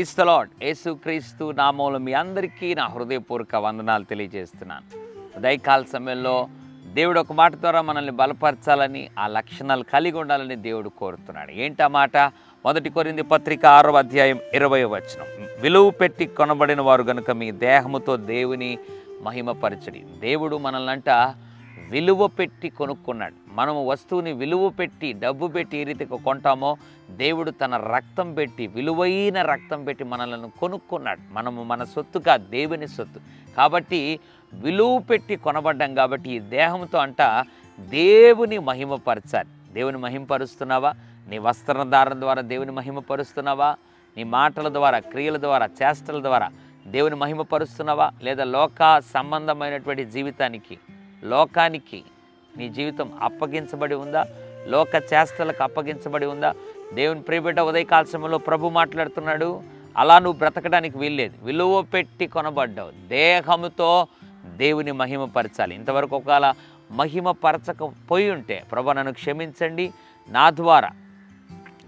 Price తలాడ్ యేసుక్రీస్తు నామంలో మీ అందరికీ నా హృదయపూర్వక వందనాలు తెలియజేస్తున్నాను. ఉదయకాల సమయంలో దేవుడు ఒక మాట ద్వారా మనల్ని బలపరచాలని ఆ లక్షణాలు కలిగి ఉండాలని దేవుడు కోరుతున్నాడు. ఏంటి ఆ మాట? మొదటి కొరింది పత్రిక ఆరవ అధ్యాయం ఇరవై వచనం. విలువ పెట్టి కొనబడిన వారు గనుక మీ దేహముతో దేవుని మహిమపరచడి. దేవుడు మనల్నంట విలువ పెట్టి కొనుక్కున్నాడు. మనము వస్తువుని విలువ పెట్టి డబ్బు పెట్టి ఏ రీతిగా కొంటామో దేవుడు తన రక్తం పెట్టి విలువైన రక్తం పెట్టి మనలను కొనుక్కున్నాడు. మనము మన సొత్తుగా దేవుని సొత్తు. కాబట్టి విలువ పెట్టి కొనబడ్డాం కాబట్టి ఈ దేహంతో అంట దేవుని మహిమపరచాలి. దేవుని మహిమపరుస్తున్నావా? నీ వస్త్రధారణ ద్వారా దేవుని మహిమపరుస్తున్నావా? నీ మాటల ద్వారా క్రియల ద్వారా చేష్టల ద్వారా దేవుని మహిమపరుస్తున్నావా? లేదా లోక సంబంధమైనటువంటి జీవితానికి లోకానికి నీ జీవితం అప్పగించబడి ఉందా? లోక చేష్టలకు అప్పగించబడి ఉందా? దేవుని ప్రియబిడ్డ ఉదయకాల సమయంలో ప్రభు మాట్లాడుతున్నాడు. అలా నువ్వు బ్రతకడానికి వీల్లేదు. విలువ పెట్టి కొనబడ్డావు. దేహముతో దేవుని మహిమపరచాలి. ఇంతవరకు ఒకవేళ మహిమపరచకపోయి ఉంటే ప్రభు నన్ను క్షమించండి. నా ద్వారా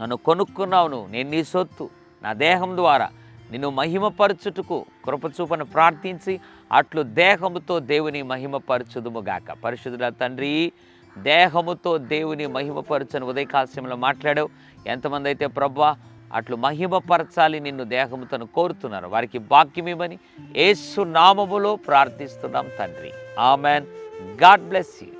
నన్ను కొనుక్కున్నావు నువ్వు. నేను నీ సొత్తు. నా దేహం ద్వారా నిన్ను మహిమపరచుటకు కృపచూపను ప్రార్థించి అట్లు దేహముతో దేవుని మహిమపరచుదుముగాక పరిశుద్ధుల తండ్రి దేహముతో దేవుని మహిమపరచని ఉదయకాశ్యంలో మాట్లాడావు. ఎంతమంది అయితే ప్రభా అట్లు మహిమపరచాలి నిన్ను దేహముతో కోరుతున్నారు. వారికి భాగ్యమివ్వని ఏసు నామములో ప్రార్థిస్తున్నాం తండ్రి. ఆమెన్. God bless you.